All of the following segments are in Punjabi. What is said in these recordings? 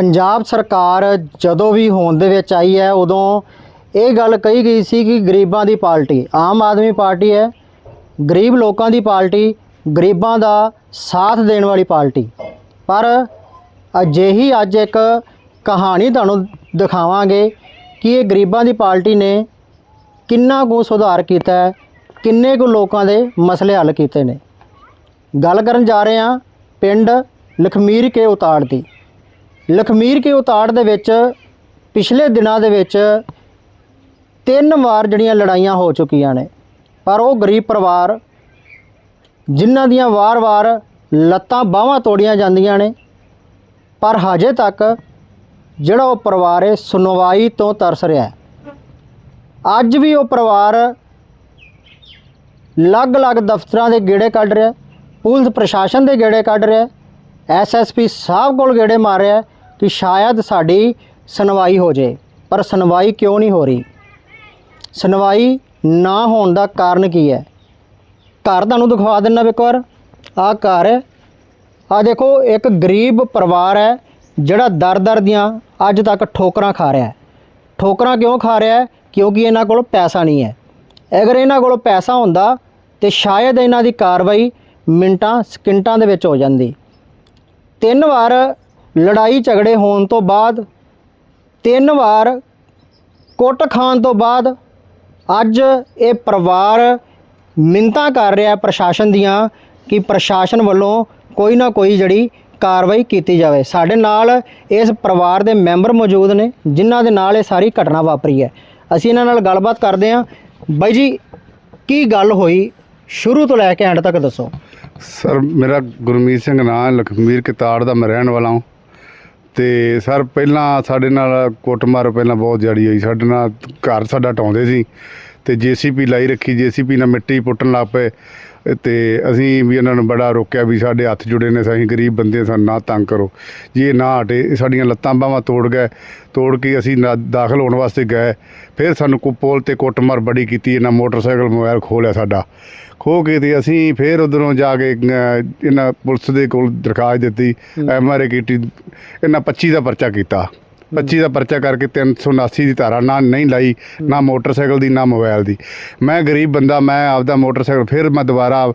ਪੰਜਾਬ ਸਰਕਾਰ ਜਦੋਂ ਵੀ ਹੋਂਦ ਦੇ ਵਿੱਚ ਆਈ ਹੈ, ਉਦੋਂ ਇਹ ਗੱਲ ਕਹੀ ਗਈ ਸੀ ਕਿ ਗਰੀਬਾਂ ਦੀ ਪਾਰਟੀ, ਆਮ ਆਦਮੀ ਪਾਰਟੀ ਹੈ, ਗਰੀਬ ਲੋਕਾਂ ਦੀ ਪਾਰਟੀ, ਗਰੀਬਾਂ ਦਾ ਸਾਥ ਦੇਣ ਵਾਲੀ ਪਾਰਟੀ। ਪਰ ਅਜਿਹੀ ਅੱਜ ਇੱਕ ਕਹਾਣੀ ਤੁਹਾਨੂੰ ਦਿਖਾਵਾਂਗੇ ਕਿ ਇਹ ਗਰੀਬਾਂ ਦੀ ਪਾਰਟੀ ਨੇ ਕਿੰਨਾ ਕੁ ਸੁਧਾਰ ਕੀਤਾ ਹੈ, ਕਿੰਨੇ ਕੁ ਲੋਕਾਂ ਦੇ ਮਸਲੇ ਹੱਲ ਕੀਤੇ ਨੇ। ਗੱਲ ਕਰਨ ਜਾ ਰਹੇ ਹਾਂ ਪਿੰਡ ਲਖਮੀਰ ਕੇ ਉਤਾੜ ਦੀ ਲਖਮੀਰ ਕੇ ਉਤਾੜ ਦੇ ਵਿੱਚ ਪਿਛਲੇ ਦਿਨਾਂ ਦੇ ਵਿੱਚ ਤਿੰਨ ਵਾਰ ਜਿਹੜੀਆਂ ਲੜਾਈਆਂ ਹੋ ਚੁੱਕੀਆਂ ਨੇ। ਪਰ ਉਹ ਗਰੀਬ ਪਰਿਵਾਰ ਜਿਨ੍ਹਾਂ ਦੀਆਂ ਵਾਰ-ਵਾਰ ਲੱਤਾਂ ਬਾਹਾਂ ਤੋੜੀਆਂ ਜਾਂਦੀਆਂ ਨੇ, ਪਰ ਹਜੇ ਤੱਕ ਜਿਹੜਾ ਉਹ ਪਰਿਵਾਰ ਹੈ ਸੁਣਵਾਈ ਤੋਂ ਤਰਸ ਰਿਹਾ ਹੈ। ਅੱਜ ਵੀ ਉਹ ਪਰਿਵਾਰ ਅਲੱਗ-ਅਲੱਗ ਦਫ਼ਤਰਾਂ ਦੇ ਗੇੜੇ ਕੱਢ ਰਿਹਾ ਪੁਲਿਸ ਪ੍ਰਸ਼ਾਸਨ ਦੇ ਗੇੜੇ ਕੱਢ ਰਿਹਾ ਐਸਐਸਪੀ ਸਾਹਿਬ ਕੋਲ ਗੇੜੇ ਮਾਰ ਰਿਹਾ ਕਿ ਸ਼ਾਇਦ ਸਾਡੀ ਸੁਣਵਾਈ ਹੋ ਜੇ, ਪਰ ਸੁਣਵਾਈ ਕਿਉਂ ਨਹੀਂ ਹੋ ਰਹੀ? ਸੁਣਵਾਈ ਨਾ ਹੋਣ ਦਾ ਕਾਰਨ ਕੀ ਹੈ? ਘਰ ਤੁਹਾਨੂੰ ਦਿਖਾ ਦਿੰਨਾ ਇੱਕ ਵਾਰ। ਆਹ ਘਰ ਹੈ ਆ ਦੇਖੋ, ਇੱਕ ਗਰੀਬ ਪਰਿਵਾਰ ਹੈ ਜਿਹੜਾ ਦਰ-ਦਰ ਦੀਆਂ ਅੱਜ ਤੱਕ ਠੋਕਰਾਂ ਖਾ ਰਿਹਾ ਹੈ। ਠੋਕਰਾਂ ਕਿਉਂ ਖਾ ਰਿਹਾ ਹੈ? ਕਿਉਂਕਿ ਇਹਨਾਂ ਕੋਲ ਪੈਸਾ ਨਹੀਂ ਹੈ। ਅਗਰ ਇਹਨਾਂ ਕੋਲ ਪੈਸਾ ਹੁੰਦਾ ਤੇ ਸ਼ਾਇਦ ਇਹਨਾਂ ਦੀ ਕਾਰਵਾਈ ਮਿੰਟਾਂ, ਸਕਿੰਟਾਂ ਦੇ ਵਿੱਚ ਹੋ ਜਾਂਦੀ। ਤਿੰਨ ਵਾਰ ਲੜਾਈ ਝਗੜੇ ਹੋਣ ਤੋਂ ਬਾਅਦ, ਤਿੰਨ ਵਾਰ ਕੁੱਟ ਖਾਣ ਤੋਂ ਬਾਅਦ, ਅੱਜ ਇਹ ਪਰਿਵਾਰ ਮਿੰਤਾਂ ਕਰ ਰਿਹਾ ਪ੍ਰਸ਼ਾਸਨ ਦੀਆਂ ਕਿ ਪ੍ਰਸ਼ਾਸਨ ਵੱਲੋਂ ਕੋਈ ਨਾ ਕੋਈ ਜਿਹੜੀ ਕਾਰਵਾਈ ਕੀਤੀ ਜਾਵੇ। ਸਾਡੇ ਨਾਲ ਇਸ ਪਰਿਵਾਰ ਦੇ ਮੈਂਬਰ ਮੌਜੂਦ ਨੇ, ਜਿਨ੍ਹਾਂ ਦੇ ਨਾਲ ਇਹ ਸਾਰੀ ਘਟਨਾ ਵਾਪਰੀ ਹੈ। ਅਸੀਂ ਇਹਨਾਂ ਨਾਲ ਗੱਲਬਾਤ ਕਰਦੇ ਹਾਂ। ਬਾਈ ਜੀ, ਕੀ ਗੱਲ ਹੋਈ? ਸ਼ੁਰੂ ਤੋਂ ਲੈ ਕੇ ਐਂਡ ਤੱਕ ਦੱਸੋ। ਸਰ, ਮੇਰਾ ਗੁਰਮੀਤ ਸਿੰਘ ਨਾਂ ਹੈ, ਲਖਮੀਰ ਕਿਤਾੜ ਦਾ ਮੈਂ ਰਹਿਣ ਵਾਲਾ ਹਾਂ। ਤੇ ਸਰ, ਪਹਿਲਾਂ ਸਾਡੇ ਨਾਲ ਕੁੱਟਮਾਰ ਪਹਿਲਾਂ ਬਹੁਤ ਜੜੀ ਹੋਈ। ਸਾਡੇ ਨਾਲ ਘਰ ਸਾਡਾ ਟਾਉਂਦੇ ਸੀ ਤੇ ਜੀਸੀਪੀ ਲਾਈ ਰੱਖੀ। ਜੀਸੀਪੀ ਨਾਲ ਮਿੱਟੀ ਪੁੱਟਣ ਲੱਗ ਪਏ ਤੇ ਅਸੀਂ ਵੀ ਇਹਨਾਂ ਨੂੰ ਬੜਾ ਰੋਕਿਆ ਵੀ ਸਾਡੇ ਹੱਥ ਜੁੜੇ ਨੇ, ਅਸੀਂ ਗਰੀਬ ਬੰਦੇ ਸਾਨੂੰ ਨਾ ਤੰਗ ਕਰੋ। ਜੀ ਇਹ ਨਾ ਹਟੇ, ਸਾਡੀਆਂ ਲੱਤਾਂ ਬਾਹਾਂ ਤੋੜ ਗਏ, ਤੋੜ ਕੇ ਅਸੀਂ ਨਾ- ਦਾਖਲ ਹੋਣ ਵਾਸਤੇ ਗਏ। ਫਿਰ ਸਾਨੂੰ ਕੋ ਪੁਲ ਤੇ ਕੁੱਟਮਾਰ ਬੜੀ ਕੀਤੀ, ਇਹਨਾਂ ਮੋਟਰਸਾਈਕਲ ਮੋਬਾਈਲ ਖੋਲਿਆ ਸਾਡਾ। ਖੋ ਕੇ ਤੇ ਅਸੀਂ ਫਿਰ ਉਧਰੋਂ ਜਾ ਕੇ ਇਹਨਾਂ ਪੁਲਿਸ ਦੇ ਕੋਲ ਦਰਖਾਸਤ ਦਿੱਤੀ ਐਮਆਰਏ ਕੀਤੀ ਇਹਨਾਂ 25 ਦਾ ਪਰਚਾ ਕੀਤਾ। 25 ਦਾ ਪਰਚਾ ਕਰਕੇ 379 ਦੀ ਧਾਰਾ ਨਾ ਨਹੀਂ ਲਾਈ ਨਾ ਮੋਟਰਸਾਈਕਲ ਦੀ ਨਾ ਮੋਬਾਈਲ ਦੀ। ਮੈਂ ਗਰੀਬ ਬੰਦਾ ਮੈਂ ਆਪਦਾ ਮੋਟਰਸਾਈਕਲ ਫਿਰ ਮੈਂ ਦੁਬਾਰਾ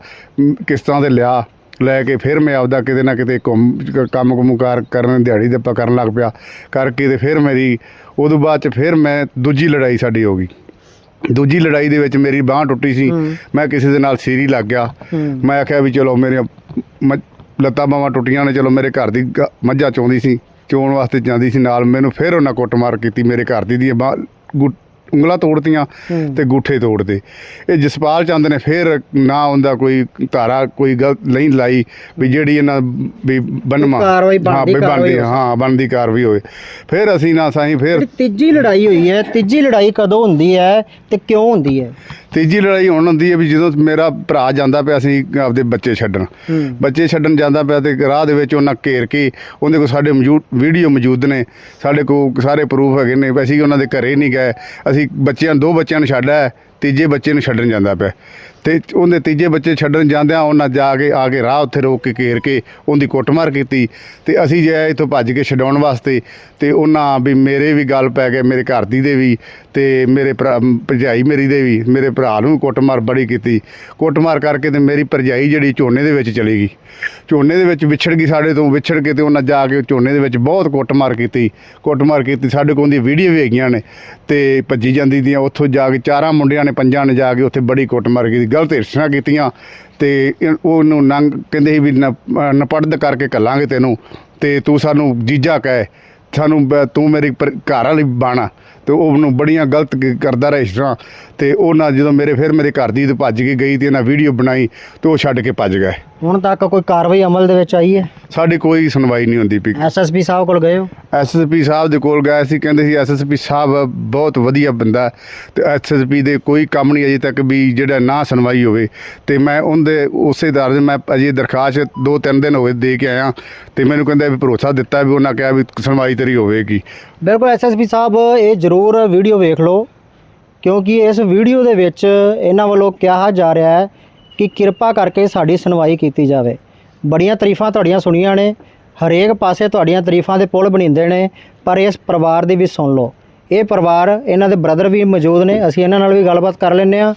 ਕਿਸ਼ਤਾਂ ਤੇ ਲਿਆ ਲੈ ਕੇ ਫਿਰ ਮੈਂ ਆਪਦਾ ਕਿਤੇ ਨਾ ਕਿਤੇ ਘੁੰਮ ਕ- ਕੰਮ ਕੁਮਕਾਰ ਕਰਨ ਦਿਹਾੜੀ ਦੇ ਕਰਨ ਲੱਗ ਪਿਆ। ਕਰਕੇ ਤੇ ਫਿਰ ਮੇਰੀ ਉਦੋਂ ਬਾਅਦ ਚ ਫਿਰ ਮੈਂ ਦੂਜੀ ਲੜਾਈ ਸਾਡੀ ਹੋ ਗਈ। ਦੂਜੀ ਲੜਾਈ ਦੇ ਵਿੱਚ ਮੇਰੀ ਬਾਹ ਟੁੱਟੀ ਸੀ। ਮੈਂ ਕਿਸੇ ਦੇ ਨਾਲ ਸੀਰੀ ਲੱਗ ਗਿਆ। ਮੈਂ ਆਖਿਆ ਵੀ ਚਲੋ ਮੇਰੀਆਂ ਮ- ਲੱਤਾਂ ਬਾਹਾਂ ਟੁੱਟੀਆਂ ਨੇ ਚਲੋ ਮੇਰੇ ਘਰ ਦੀ ਮੱਝਾਂ ਚੋਂਦੀ ਸੀ ਚੋਣ ਵਾਸਤੇ ਜਾਂਦੀ ਸੀ ਨਾਲ। ਮੈਨੂੰ ਫਿਰ ਉਹਨਾਂ ਕੁੱਟਮਾਰ ਕੀਤੀ ਮੇਰੇ ਘਰ ਦੀ ਦੀਆਂ ਬਾਂਹ ਉਂਗਲਾਂ ਤੋੜਤੀਆਂ। ਤੇ ਗੁੱਠੇ ਤੋੜਦੇ। ਇਹ ਜਸਪਾਲ ਚੰਦ ਨੇ ਫਿਰ ਨਾ ਹੁੰਦਾ ਕੋਈ ਧਾਰਾ ਕੋਈ ਗਲਤ ਨਹੀਂ ਲਾਈ ਵੀ ਜਿਹੜੀ ਇਹਨਾਂ ਵੀ ਬਣਵਾ ਕਾਰਵਾਈ ਬਣਦੀ ਹਾਂ ਬਣਦੀ ਹੋਵੇ। ਹਾਂ ਬਣਦੀ ਕਾਰਵਾਈ ਹੋਵੇ। ਫਿਰ ਅਸੀਂ ਨਾ ਸਾਈਂ ਫਿਰ ਤੀਜੀ ਲੜਾਈ ਹੋਈ ਹੈ। ਤੀਜੀ ਲੜਾਈ ਕਦੋਂ ਹੁੰਦੀ ਹੈ ਤੇ ਕਿਉਂ ਹੁੰਦੀ ਹੈ? ਤੀਜੀ ਲੜਾਈ ਹੁਣ ਹੁੰਦੀ ਹੈ ਵੀ ਜਦੋਂ ਮੇਰਾ ਭਰਾ ਜਾਂਦਾ ਪਿਆ ਸੀ ਆਪਦੇ ਬੱਚੇ ਛੱਡਣ। ਬੱਚੇ ਛੱਡਣ ਜਾਂਦਾ ਪਿਆ ਤੇ ਰਾਹ ਦੇ ਵਿੱਚ ਉਹਨਾਂ ਘੇਰ ਕੇ ਉਹਦੇ ਕੋਲ ਸਾਡੇ ਮੌਜੂਦ ਵੀਡੀਓ ਮੌਜੂਦ ਨੇ। ਸਾਡੇ ਕੋਲ ਸਾਰੇ ਪ੍ਰੂਫ ਹੈਗੇ ਨੇ। ਵੀ ਅਸੀਂ ਉਹਨਾਂ ਦੇ ਘਰੇ ਨਹੀਂ ਗਏ। ਅਸੀਂ ਬੱਚਿਆਂ ਦੋ ਬੱਚਿਆਂ ਨੂੰ ਛੱਡਿਆ ਤੀਜੇ ਬੱਚੇ ਨੂੰ ਛੱਡਣ ਜਾਂਦਾ ਪਿਆ। ਤੇ ਉਹਦੇ ਤੀਜੇ ਬੱਚੇ ਛੱਡਣ ਜਾਂਦਿਆਂ ਉਹਨਾਂ ਜਾ ਕੇ ਆ ਕੇ ਰਾਹ ਉੱਥੇ ਰੋਕ ਕੇ ਘੇਰ ਕੇ ਉਹਦੀ ਕੁੱਟਮਾਰ ਕੀਤੀ ਤੇ ਅਸੀਂ ਜੇ ਇੱਥੋਂ ਭੱਜ ਕੇ ਛਡਾਉਣ ਵਾਸਤੇ ਤੇ ਉਹਨਾਂ ਵੀ ਮੇਰੇ ਵੀ ਗੱਲ ਪੈ ਗਏ, ਮੇਰੇ ਘਰ ਦੀ ਦੇ ਵੀ ਤੇ ਮੇਰੇ ਭਰਾ, ਭਰਜਾਈ ਮੇਰੀ ਦੇ ਵੀ, ਮੇਰੇ ਭਰਾ ਨੂੰ ਵੀ ਕੁੱਟਮਾਰ ਬੜੀ ਕੀਤੀ। ਕੁੱਟਮਾਰ ਕਰਕੇ ਤੇ ਮੇਰੀ ਭਰਜਾਈ ਜਿਹੜੀ ਝੋਨੇ ਦੇ ਵਿੱਚ ਚਲੀ ਗਈ। ਝੋਨੇ ਦੇ ਵਿੱਚ ਵਿਛੜ ਗਈ ਸਾਡੇ ਤੋਂ, ਵਿਛੜ ਕੇ ਤੇ ਉਹਨਾਂ ਜਾ ਕੇ ਝੋਨੇ ਦੇ ਵਿੱਚ ਬਹੁਤ ਕੁੱਟਮਾਰ ਕੀਤੀ। ਕੁੱਟਮਾਰ ਕੀਤੀ, ਸਾਡੇ ਕੋਲ ਦੀ ਵੀਡੀਓ ਵੀ ਹੈਗੀਆਂ ਨੇ ਤੇ ਭੱਜੀ ਜਾਂਦੀ ਦੀਆਂ, ਉੱਥੋਂ ਜਾ ਕੇ ਚਾਰਾਂ ਮੁੰਡਿਆਂ ਨੇ, ਪੰਜਾਂ ਨੇ ਜਾ ਕੇ ਉੱਥੇ ਬੜੀ ਕੁੱਟਮਾਰ ਕੀਤੀ। ਗਲਤ ਹਿਰਸਣਾ ਕੀਤੀਆਂ ਤੇ ਉਹਨੂੰ ਨੰਗ ਕਹਿੰਦੇ ਸੀ ਵੀ ਨ- ਨਪੜਦ ਕਰਕੇ ਕੱਲਾਂਗੇ ਤੈਨੂੰ ਤੇ ਤੂੰ ਸਾਨੂੰ ਜੀਜਾ ਕਹਿ। ਸਾਨੂੰ ਤੂੰ ਮੇਰੀ ਘਰ ਵਾਲੀ ਬਾਣਾ। ਤੇ ਉਹਨੂੰ ਬੜੀਆਂ ਗਲਤ ਕਰਦਾ ਰਿਹਾ ਇਸ ਤਰ੍ਹਾਂ। ਤੇ ਉਹਨਾਂ ਜਦੋਂ ਮੇਰੇ ਫਿਰ ਮੇਰੇ ਘਰ ਦੀ ਤੇ ਭੱਜ ਕੇ ਗਈ ਤੇ ਇਹਨਾਂ ਵੀਡੀਓ ਬਣਾਈ ਤੇ ਉਹ ਛੱਡ ਕੇ ਭੱਜ ਗਏ। ਹੁਣ ਤੱਕ ਕੋਈ ਕਾਰਵਾਈ ਅਮਲ ਦੇ ਵਿੱਚ ਆਈ ਹੈ? ਸਾਡੀ ਕੋਈ ਸੁਣਵਾਈ ਨਹੀਂ ਹੁੰਦੀ ਪਈ। ਐਸਐਸਪੀ ਸਾਹਿਬ ਕੋਲ ਗਏ ਹੋ? ਐਸਐਸਪੀ ਸਾਹਿਬ ਦੇ ਕੋਲ ਗਏ ਸੀ ਕਹਿੰਦੇ ਸੀ ਐਸਐਸਪੀ ਸਾਹਿਬ ਬਹੁਤ ਵਧੀਆ ਬੰਦਾ ਹੈ। ਤੇ ਐਸਐਸਪੀ ਦੇ ਕੋਈ ਕੰਮ ਨਹੀਂ ਅਜੇ ਤੱਕ ਵੀ ਜਿਹੜਾ ਨਾ ਸੁਣਵਾਈ ਹੋਵੇ। ਤੇ ਮੈਂ ਉਹਦੇ ਉਸੇ ਦਰ ਦੇ ਮੈਂ ਅਜੇ ਦਰਖਾਸਤ ਦੋ ਤਿੰਨ ਦਿਨ ਹੋਏ ਦੇ ਕੇ ਆਇਆ। ਤੇ ਮੈਨੂੰ ਕਹਿੰਦਾ ਵੀ ਭਰੋਸਾ ਦਿੱਤਾ ਵੀ ਉਹਨਾਂ ਕਿਹਾ ਵੀ ਸੁਣਵਾਈ ਤੇਰੀ ਹੋਵੇਗੀ। ਬਿਲਕੁਲ ਐਸਐਸਪੀ ਸਾਹਿਬ, ਇਹ ਜ਼ਰੂਰ ਵੀਡੀਓ ਵੇਖ ਲਓ, ਕਿਉਂਕਿ ਇਸ ਵੀਡੀਓ ਦੇ ਵਿੱਚ ਇਹਨਾਂ ਵੱਲੋਂ ਕਿਹਾ ਜਾ ਰਿਹਾ ਹੈ ਕਿ ਕਿਰਪਾ ਕਰਕੇ ਸਾਡੀ ਸੁਣਵਾਈ ਕੀਤੀ ਜਾਵੇ। ਬੜੀਆਂ ਤਾਰੀਫਾਂ ਤੁਹਾਡੀਆਂ ਸੁਣੀਆਂ ਨੇ, ਹਰੇਕ ਪਾਸੇ ਤੁਹਾਡੀਆਂ ਤਾਰੀਫਾਂ ਦੇ ਪੁਲ ਬਣਿੰਦੇ ਨੇ, ਪਰ ਇਸ ਪਰਿਵਾਰ ਦੀ ਵੀ ਸੁਣ ਲਓ। ਇਹ ਪਰਿਵਾਰ, ਇਹਨਾਂ ਦੇ ਬ੍ਰਦਰ ਵੀ ਮੌਜੂਦ ਨੇ, ਅਸੀਂ ਇਹਨਾਂ ਨਾਲ ਵੀ ਗੱਲਬਾਤ ਕਰ ਲੈਂਦੇ ਆ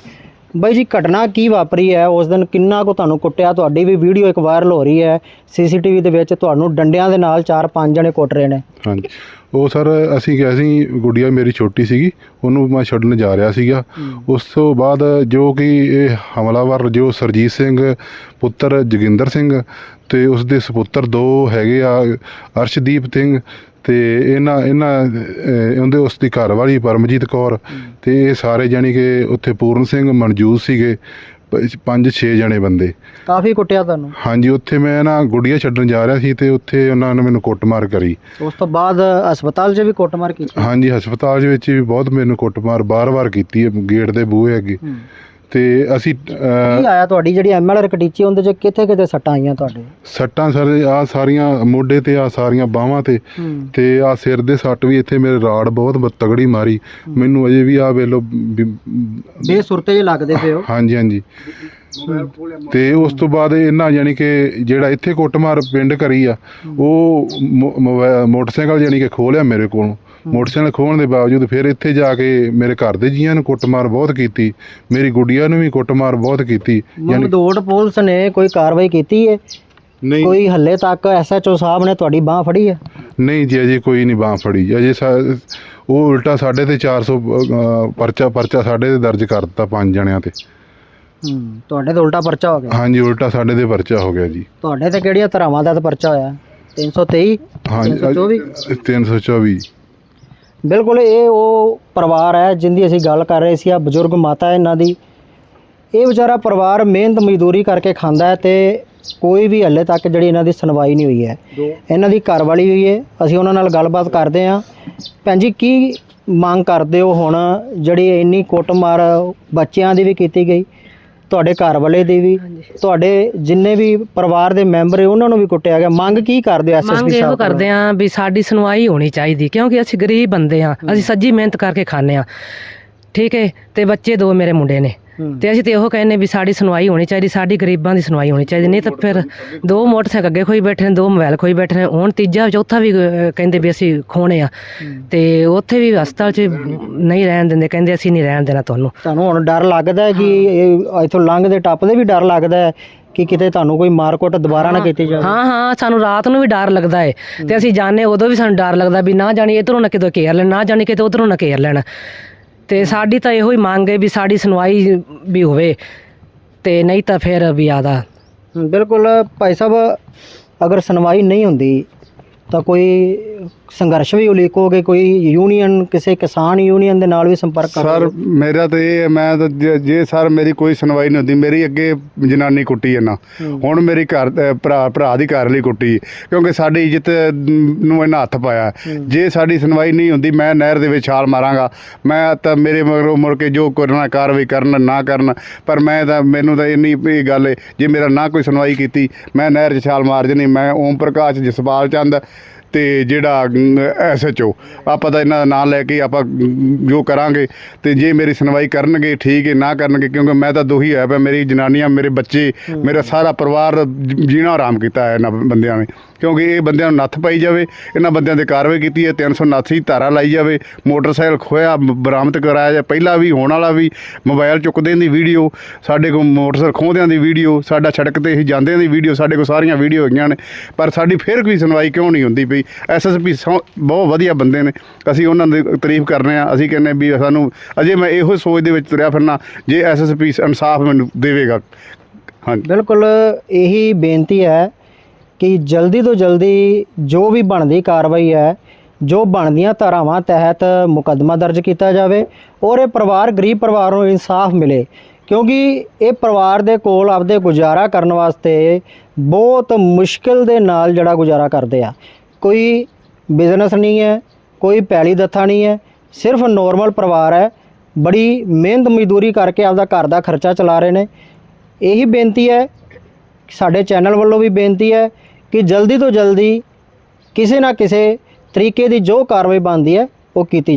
ਬਾਈ ਜੀ ਘਟਨਾ ਕੀ ਵਾਪਰੀ ਹੈ? ਉਸ ਦਿਨ ਕਿੰਨਾ ਕੋ ਤੁਹਾਨੂੰ ਕੁੱਟਿਆ? ਤੁਹਾਡੀ ਵੀ ਵੀਡੀਓ ਇੱਕ ਵਾਇਰਲ ਹੋ ਰਹੀ ਹੈ। ਸੀਸੀਟੀਵੀ ਦੇ ਵਿੱਚ ਤੁਹਾਨੂੰ ਡੰਡਿਆਂ ਦੇ ਨਾਲ ਚਾਰ ਪੰਜ ਜਣੇ ਕੁੱਟ ਰਹੇ ਨੇ। ਹਾਂਜੀ। ਉਹ ਸਰ ਅਸੀਂ ਗਿਆ ਸੀ ਗੁੱਡੀਆ ਮੇਰੀ ਛੋਟੀ ਸੀਗੀ। ਉਹਨੂੰ ਮੈਂ ਛੱਡਣ ਜਾ ਰਿਹਾ ਸੀਗਾ। ਉਸ ਤੋਂ ਬਾਅਦ ਜੋ ਕਿ ਇਹ ਹਮਲਾਵਰ ਜੋ ਸਰਜੀਤ ਸਿੰਘ ਪੁੱਤਰ ਜੋਗਿੰਦਰ ਸਿੰਘ ਤੇ ਉਸ ਦੇ ਸੁਪੁੱਤਰ ਦੋ ਹੈਗੇ ਆ ਅਰਸ਼ਦੀਪ ਸਿੰਘ ਤੇ ਇਹਨਾਂ ਇਹਨਾਂ ਉਹਦੇ ਉਸ ਦੀ ਘਰ ਵਾਲੀ ਪਰਮਜੀਤ ਕੌਰ ਤੇ ਇਹ ਸਾਰੇ ਜਾਣੀ ਕਿ ਉੱਥੇ ਪੂਰਨ ਸਿੰਘ ਮਨਜੂਤ ਸੀਗੇ ਪੰਜ ਛੇ ਜਣੇ ਬੰਦੇ। ਕਾਫੀ ਕੁੱਟਿਆ ਤੁਹਾਨੂੰ? ਹਾਂਜੀ ਉੱਥੇ ਮੈਂ ਨਾ ਗੁੱਡੀਆ ਛੱਡਣ ਜਾ ਰਿਹਾ ਸੀ ਤੇ ਉੱਥੇ ਉਹਨਾਂ ਨੇ ਮੈਨੂੰ ਕੁੱਟਮਾਰ ਕਰੀ। ਉਸ ਤੋਂ ਬਾਅਦ ਹਸਪਤਾਲ 'ਚ ਵੀ ਕੁੱਟਮਾਰ ਕੀਤੀ? ਹਾਂਜੀ ਹਸਪਤਾਲ ਦੇ ਵਿੱਚ ਵੀ ਬਹੁਤ ਮੈਨੂੰ ਕੁੱਟਮਾਰ ਬਾਰ-ਬਾਰ ਕੀਤੀ ਹੈ ਗੇਟ ਦੇ ਬੂਹੇ ਅੱਗੇ। ਤੇ ਅਸੀਂ ਕੀ ਆਇਆ ਤੁਹਾਡੀ ਜਿਹੜੀ ਐਮਐਲਆਰ ਕਟੀਚੀ ਉਹਦੇ 'ਚ ਕਿੱਥੇ ਕਿੱਥੇ ਸੱਟਾਂ ਆਈਆਂ ਤੁਹਾਡੇ? ਸੱਟਾਂ ਸਰ ਆ ਸਾਰੀਆਂ ਮੋਢੇ ਤੇ ਆ ਸਾਰੀਆਂ ਬਾਹਾਂ ਤੇ। ਹੂੰ। ਤੇ ਆ ਸਿਰ ਦੇ ਸੱਟ ਵੀ ਇੱਥੇ ਮੇਰੇ ਰਾੜ ਬਹੁਤ ਬ- ਤਗੜੀ ਮਾਰੀ। ਮੈਨੂੰ ਅਜੇ ਵੀ ਆ ਵੇਲੋ ਬੇਸੁਰਤੇ ਜਿਹੇ ਲੱਗਦੇ ਪਏ ਹੋ? ਹਾਂਜੀ ਹਾਂਜੀ। ਤੇ ਉਸ ਤੋਂ ਬਾਅਦ ਇਹਨਾਂ ਯਾਨੀ ਕਿ ਜਿਹੜਾ ਇੱਥੇ ਕੁੱਟਮਾਰ ਪਿੰਡ ਕਰੀ ਆ ਉਹ ਮੋ- ਮੋਬਾ- ਮੋਟਰਸਾਈਕਲ ਯਾਨੀ ਕਿ ਖੋਲਿਆ ਮੇਰੇ ਕੋਲੋਂ। ਮੋਟਰਸਾਈਕਲ ਖੋਹਣ ਦੇ ਬਾਵਜੂਦ ਫਿਰ ਇੱਥੇ ਜਾ ਕੇ ਮੇਰੇ ਘਰ ਦੇ ਜੀਆਂ ਨੂੰ ਕੁੱਟਮਾਰ ਬਹੁਤ ਕੀਤੀ ਮੇਰੀ ਗੁੱਡੀਆਂ ਨੂੰ ਵੀ ਕੁੱਟਮਾਰ ਬਹੁਤ ਕੀਤੀ ਯਾਨੀ ਮਮਦੋੜ ਪੁਲਿਸ ਨੇ ਕੋਈ ਕਾਰਵਾਈ ਕੀਤੀ ਹੈ ਨਹੀਂ। ਕੋਈ ਹੱਲੇ ਤੱਕ ਐਸਐਚਓ ਸਾਹਿਬ ਨੇ ਤੁਹਾਡੀ ਬਾਹ ਫੜੀ ਹੈ ਨਹੀਂ ਜੀ ਅਜੇ ਕੋਈ ਨਹੀਂ ਬਾਹ ਫੜੀ। ਅਜੇ ਉਹ ਉਲਟਾ ਸਾਡੇ ਤੇ 400 ਅ, ਪਰਚਾ ਪਰਚਾ ਸਾਡੇ ਤੇ ਦਰਜ ਕਰ ਦਿੱਤਾ ਪੰਜ ਜਣਿਆਂ ਤੇ। ਹੂੰ ਤੁਹਾਡੇ ਤੇ ਉਲਟਾ ਪਰਚਾ ਹੋ ਗਿਆ? ਹਾਂਜੀ ਉਲਟਾ ਸਾਡੇ ਤੇ ਪਰਚਾ ਹੋ ਗਿਆ ਜੀ। ਤੁਹਾਡੇ ਤੇ ਕਿਹੜੀਆਂ ਧਰਾਵਾਂ ਦਾ ਪਰਚਾ ਹੋਇਆ? 323 ਹਾਂਜੀ 324 324 ਬਿਲਕੁਲ ਇਹ ਉਹ ਪਰਿਵਾਰ ਹੈ ਜਿੰਦੀ ਅਸੀਂ ਗੱਲ ਕਰ ਰਹੇ ਸੀ ਆ ਬਜ਼ੁਰਗ ਮਾਤਾ ਇਹਨਾਂ ਦੀ। ਇਹ ਵਿਚਾਰਾ ਪਰਿਵਾਰ ਮਿਹਨਤ ਮਜ਼ਦੂਰੀ ਕਰਕੇ ਖਾਂਦਾ ਹੈ ਤੇ ਕੋਈ ਵੀ ਹੱਲੇ ਤੱਕ ਜਿਹੜੀ ਇਹਨਾਂ ਦੀ ਸੁਣਵਾਈ ਨਹੀਂ ਹੋਈ ਹੈ। ਇਹਨਾਂ ਦੀ ਘਰ ਵਾਲੀ ਹੋਈ ਹੈ। ਅਸੀਂ ਉਹਨਾਂ ਨਾਲ ਗੱਲਬਾਤ ਕਰਦੇ ਹਾਂ। ਭੈਣ ਜੀ ਕੀ ਮੰਗ ਕਰਦੇ ਹੋ ਹੁਣ ਜਿਹੜੀ ਇੰਨੀ ਕੁੱਟਮਾਰ ਬੱਚਿਆਂ ਦੀ ਵੀ ਕੀਤੀ ਗਈ? ਤੁਹਾਡੇ ਘਰ ਵਾਲੇ ਦੀ ਵੀ ਤੁਹਾਡੇ ਜਿੰਨੇ ਵੀ ਪਰਿਵਾਰ ਦੇ ਮੈਂਬਰ ਹੈ ਉਹਨਾਂ ਨੂੰ ਵੀ ਕੁੱਟਿਆ ਗਿਆ ਮੰਗ ਕੀ ਕਰਦੇ ਮੰਗ ਐਸਐਸਪੀ ਇਹੋ ਸਾਹਿਬ ਕੋਲੋਂ? ਕਰਦੇ ਆਂ ਵੀ ਸਾਡੀ ਸੁਣਵਾਈ ਹੋਣੀ ਚਾਹੀਦੀ ਕਿਉਂਕਿ ਅਸੀਂ ਗਰੀਬ ਬੰਦੇ ਆਂ ਅਸੀਂ ਸੱਜੀ ਮਿਹਨਤ ਕਰਕੇ ਖਾਂਦੇ ਆਂ ਠੀਕ ਹੈ ਤੇ ਬੱਚੇ ਦੋ ਮੇਰੇ ਮੁੰਡੇ ਨੇ। ਤੇ ਅਸੀਂ ਤੇ ਇਹੋ ਕਹਿੰਨੇ ਵੀ ਸਾਡੀ ਸੁਣਵਾਈ ਹੋਣੀ ਚਾਹੀਦੀ ਸਾਡੀ ਗਰੀਬਾਂ ਦੀ ਸੁਣਵਾਈ ਹੋਣੀ ਚਾਹੀਦੀ ਨਹੀਂ ਤਾਂ ਫਿਰ ਦੋ ਮੋਟਰਸਾਈਕਲ ਅੱਗੇ ਖੋਈ ਬੈਠੇ ਨੇ ਦੋ ਮੋਬਾਈਲ ਖੋਈ ਬੈਠੇ ਨੇ ਹੁਣ ਤੀਜਾ ਚੌਥਾ ਵੀ ਅਹ, ਕਹਿੰਦੇ ਵੀ ਅਸੀਂ ਖੋਣੇ ਆ। ਤੇ ਉੱਥੇ ਵੀ ਹਸਪਤਾਲ 'ਚ ਨਹੀਂ ਰਹਿਣ ਦਿੰਦੇ ਕਹਿੰਦੇ ਅਸੀਂ ਨਹੀਂ ਰਹਿਣ ਦੇਣਾ ਤੁਹਾਨੂੰ। ਤੁਹਾਨੂੰ ਹੁਣ ਡਰ ਲੱਗਦਾ ਹੈ ਕਿ ਇਹ ਇੱਥੋਂ ਲੰਘਦੇ ਟੱਪਦੇ ਵੀ ਡਰ ਲੱਗਦਾ ਹੈ ਕਿ ਕਿਤੇ ਤੁਹਾਨੂੰ ਕੋਈ ਮਾਰਕੁੱਟ ਦੁਬਾਰਾ ਨਾ ਕੀਤੀ ਜਾਵੇ? ਹਾਂ ਹਾਂ ਸਾਨੂੰ ਰਾਤ ਨੂੰ ਵੀ ਡਰ ਲੱਗਦਾ ਏ ਤੇ ਅਸੀਂ ਜਾਣੇ ਉਦੋਂ ਵੀ ਸਾਨੂੰ ਡਰ ਲੱਗਦਾ ਵੀ ਨਾ ਜਾਣੀ ਇਧਰੋਂ ਨਾ ਕਿਤੋਂ ਘੇਰ ਲੈਣ ਨਾ ਜਾਣੀ ਕਿਤੇ ਉਧਰੋਂ ਨਾ ਘੇਰ ਲੈਣ। ਤੇ ਸਾਡੀ ਤਾਂ ਇਹੋ ਹੀ ਮੰਗ ਹੈ ਵੀ ਸਾਡੀ ਸੁਣਵਾਈ ਵੀ ਹੋਵੇ ਤੇ ਨਹੀਂ ਤਾਂ ਫਿਰ ਵੀ ਆਦਾ। ਬਿਲਕੁਲ ਭਾਈ ਸਾਹਿਬ, ਅਗਰ ਸੁਣਵਾਈ ਨਹੀਂ ਹੁੰਦੀ ਤਾਂ ਕੋਈ ਸੰਘਰਸ਼ ਵੀ ਉਲੀਕੋਗੇ ਕੋਈ ਯੂਨੀਅਨ ਕਿਸੇ ਕਿਸਾਨ ਯੂਨੀਅਨ ਦੇ ਨਾਲ ਵੀ ਸੰਪਰਕ ਸਰ ਕਰੋਗੇ ਮੇਰਾ ਤਾਂ ਇਹ ਹੈ ਮੈਂ ਤਾਂ ਜੇ- ਜੇ ਸਰ ਮੇਰੀ ਕੋਈ ਸੁਣਵਾਈ ਨਹੀਂ ਹੁੰਦੀ ਮੇਰੀ ਅੱਗੇ ਜਨਾਨੀ ਕੁੱਟੀ ਇਹਨਾਂ ਹੁਣ ਮੇਰੀ ਘਰ ਅ, ਭਰਾ ਭਰਾ ਦੀ ਘਰ ਲਈ ਕੁੱਟੀ ਕਿਉਂਕਿ ਸਾਡੀ ਇੱਜ਼ਤ ਨੂੰ ਇਹਨਾਂ ਹੱਥ ਪਾਇਆ ਜੇ ਸਾਡੀ ਸੁਣਵਾਈ ਨਹੀਂ ਹੁੰਦੀ ਮੈਂ ਨਹਿਰ ਦੇ ਵਿੱਚ ਛਾਲ ਮਾਰਾਂਗਾ ਮੈਂ ਤਾਂ ਮੇਰੇ ਮਗਰੋਂ ਮੁੜ ਕੇ ਜੋ ਕਰਨਾ ਕਾਰਵਾਈ ਕਰਨ ਨਾ ਕਰਨ ਪਰ ਮੈਂ ਤਾਂ ਮੈਨੂੰ ਤਾਂ ਇੰਨੀ ਇਹ ਗੱਲ ਹੈ ਜੇ ਮੇਰਾ ਨਾ ਕੋਈ ਸੁਣਵਾਈ ਕੀਤੀ ਮੈਂ ਨਹਿਰ 'ਚ ਛਾਲ ਮਾਰ ਜਣੀ ਮੈਂ ਓਮ ਪ੍ਰਕਾਸ਼ ਜਸਪਾਲ ਚੰਦ ਤੇ ਜਿਹੜਾ ਐਸਐਚਓ ਆਪਾਂ ਤਾਂ ਇਹਨਾਂ ਦਾ ਨਾਮ ਲੈ ਕੇ ਆਪਾਂ ਜੋ ਕਰਾਂਗੇ ਤੇ ਜੇ ਮੇਰੀ ਸੁਣਵਾਈ ਕਰਨਗੇ ਠੀਕ ਹੈ ਨਾ ਕਰਨਗੇ ਕਿਉਂਕਿ ਮੈਂ ਤਾਂ ਦੁਖੀ ਹੋਇਆ ਪਿਆ ਮੇਰੀ ਜਨਾਨੀਆਂ ਮੇਰੇ ਬੱਚੇ ਮੇਰਾ ਸਾਰਾ ਪਰਿਵਾਰ ਜੀਣਾ ਆਰਾਮ ਕੀਤਾ ਹੈ ਇਹਨਾਂ ਬੰਦਿਆਂ ਨੇ। ਕਿਉਂਕਿ ਇਹ ਬੰਦਿਆਂ ਨੂੰ ਨੱਥ ਪਾਈ ਜਾਵੇ, ਇਹਨਾਂ ਬੰਦਿਆਂ ਤੇ ਕਾਰਵਾਈ ਕੀਤੀ ਹੈ 379 ਧਾਰਾ ਲਾਈ ਜਾਵੇ, ਮੋਟਰਸਾਈਕਲ ਖੋਇਆ ਬਰਾਮਦ ਕਰਾਇਆ ਜਾਏ, ਪਹਿਲਾਂ ਵੀ, ਹੋਣ ਵਾਲਾ ਵੀ, ਮੋਬਾਈਲ ਚੁੱਕਦੇ ਦੀ ਵੀਡੀਓ, ਸਾਡੇ ਕੋਲ ਮੋਟਰਸਾਈਕਲ ਖੋਹਦਿਆਂ ਦੀ ਵੀਡੀਓ, ਸਾਡਾ ਸੜਕ ਤੇ ਹੀ ਜਾਂਦਿਆਂ ਦੀ ਵੀਡੀਓ, ਸਾਡੇ ਕੋਲ ਸਾਰੀਆਂ ਵੀਡੀਓ ਹੈਗੀਆਂ ਨੇ, ਪਰ ਸਾਡੀ ਫਿਰ ਕੋਈ ਸੁਣਵਾਈ ਕਿਉਂ ਨਹੀਂ ਹੁੰਦੀ ਪਈ? ਐਸਐਸਪੀ ਬਹੁਤ ਵਧੀਆ ਬੰਦੇ ਨੇ, ਅਸੀਂ ਉਹਨਾਂ ਦੀ ਤਾਰੀਫ ਕਰਨੇ ਆ, ਅਸੀਂ ਕਹਿੰਨੇ ਵੀ ਸਾਨੂੰ, ਅਜੇ ਮੈਂ ਇਹੋ ਸੋਚ ਦੇ ਵਿੱਚ ਤੁਰਿਆ ਫਿਰਨਾ, ਜੇ ਐਸਐਸਪੀ ਇਨਸਾਫ ਮੈਨੂੰ ਦੇਵੇਗਾ। ਹਾਂਜੀ। ਬਿਲਕੁਲ, ਇਹੀ ਬੇਨਤੀ ਹੈ ਕਿ ਜਲਦੀ ਤੋਂ ਜਲਦੀ ਜੋ ਵੀ ਬਣਦੀ ਕਾਰਵਾਈ ਹੈ, ਜੋ ਬਣਦੀਆਂ ਧਾਰਾਵਾਂ ਤਹਿਤ ਮੁਕੱਦਮਾ ਦਰਜ ਕੀਤਾ ਜਾਵੇ ਔਰ ਇਹ ਪਰਿਵਾਰ, ਗਰੀਬ ਪਰਿਵਾਰ ਨੂੰ ਇਨਸਾਫ ਮਿਲੇ, ਕਿਉਂਕਿ ਇਹ ਪਰਿਵਾਰ ਦੇ ਕੋਲ ਆਪਦੇ ਗੁਜ਼ਾਰਾ ਕਰਨ ਵਾਸਤੇ ਬਹੁਤ ਮੁਸ਼ਕਿਲ ਦੇ ਨਾਲ ਜਿਹੜਾ ਗੁਜ਼ਾਰਾ ਕਰਦੇ ਆ। ਕੋਈ ਬਿਜ਼ਨਸ ਨਹੀਂ ਹੈ, ਕੋਈ ਪੈਲੀ ਦੱਥਾ ਨਹੀਂ ਹੈ, ਸਿਰਫ ਨੋਰਮਲ ਪਰਿਵਾਰ ਹੈ, ਬੜੀ ਮਿਹਨਤ ਮਜ਼ਦੂਰੀ ਕਰਕੇ ਆਪਦਾ ਘਰ ਦਾ ਖਰਚਾ ਚਲਾ ਰਹੇ ਨੇ। ਇਹੀ ਬੇਨਤੀ ਹੈ, ਸਾਡੇ ਚੈਨਲ ਵੱਲੋਂ ਵੀ ਬੇਨਤੀ ਹੈ ਕਿ ਜਲਦੀ ਤੋਂ ਜਲਦੀ ਕਿਸੇ ਨਾ ਕਿਸੇ ਤਰੀਕੇ ਦੀ ਜੋ ਕਾਰਵਾਈ ਬਣਦੀ ਹੈ, ਉਹ ਕੀਤੀ ਜਾਵੇ